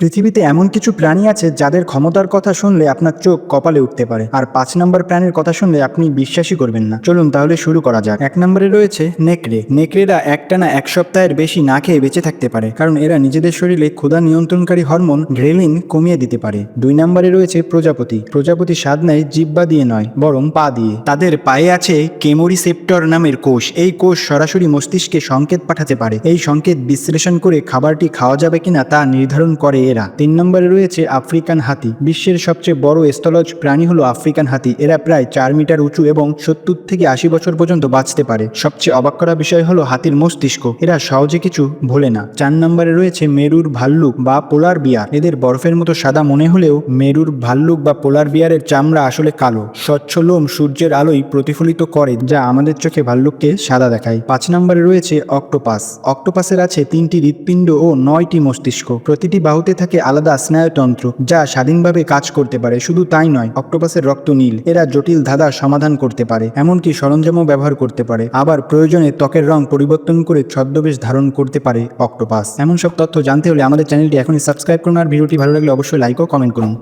পৃথিবীতে এমন কিছু প্রাণী আছে যাদের ক্ষমতার কথা শুনলে আপনার চোখ কপালে উঠতে পারে। আর পাঁচ নম্বর প্রাণীর কথা শুনলে আপনি বিশ্বাসই করবেন না। চলুন তাহলে শুরু করা যাক। এক নম্বরে রয়েছে নেকড়ে। নেকড়েরা একটানা এক সপ্তাহের বেশি না খেয়ে বেঁচে থাকতে পারে, কারণ এরা নিজেদের শরীরে ক্ষুধা নিয়ন্ত্রণকারী হরমোন গ্রেলিন কমিয়ে দিতে পারে। দুই নম্বরে রয়েছে প্রজাপতি। প্রজাপতি স্বাদ নেয় জিব্বা দিয়ে নয়, বরং পা দিয়ে। তাদের পায়ে আছে কেমোরিসেপ্টর নামের কোষ। এই কোষ সরাসরি মস্তিষ্কে সংকেত পাঠাতে পারে। এই সংকেত বিশ্লেষণ করে খাবারটি খাওয়া যাবে কিনা তা নির্ধারণ করে এরা তিন নম্বরে রয়েছে আফ্রিকান হাতি। বিশ্বের সবচেয়ে বড় স্থলজ প্রাণী হলো আফ্রিকান হাতি। এরা প্রায় চার মিটার উঁচু এবং সত্তর থেকে আশি বছর পর্যন্ত বাঁচতে পারে। সবচেয়ে অবাক করা বিষয় হলো হাতির মস্তিষ্ক। এরা সহজে কিছু ভোলে না। চার নম্বরে রয়েছে মেরুর ভাল্লুক বা পোলার বিয়ার। এদের বরফের মতো সাদা মনে হলেও মেরুর ভাল্লুক বা পোলার বিয়ারের চামড়া আসলে কালো। স্বচ্ছ লোম সূর্যের আলোয় প্রতিফলিত করে, যা আমাদের চোখে ভাল্লুককে সাদা দেখায়। পাঁচ নম্বরে রয়েছে অক্টোপাস। অক্টোপাসের আছে তিনটি হৃৎপিণ্ড ও নয়টি মস্তিষ্ক। প্রতিটি বাহুতে থাকে আলাদা স্নায়ুতন্ত্র যা স্বাধীনভাবে কাজ করতে পারে, শুধু তাই নয়, অক্টোপাসের রক্ত নীল। এরা জটিল ধাঁধা সমাধান করতে পারে, এমনকি সরঞ্জামও ব্যবহার করতে পারে। আবার প্রয়োজনে ত্বকের রং পরিবর্তন করে ছদ্মবেশ ধারণ করতে পারে অক্টোপাস। এমন সব তথ্য জানতে হলে আমাদের চ্যানেলটি এখনই সাবস্ক্রাইব করুন, আর ভিডিওটি ভালো লাগলে অবশ্যই লাইক ও কমেন্ট করুন।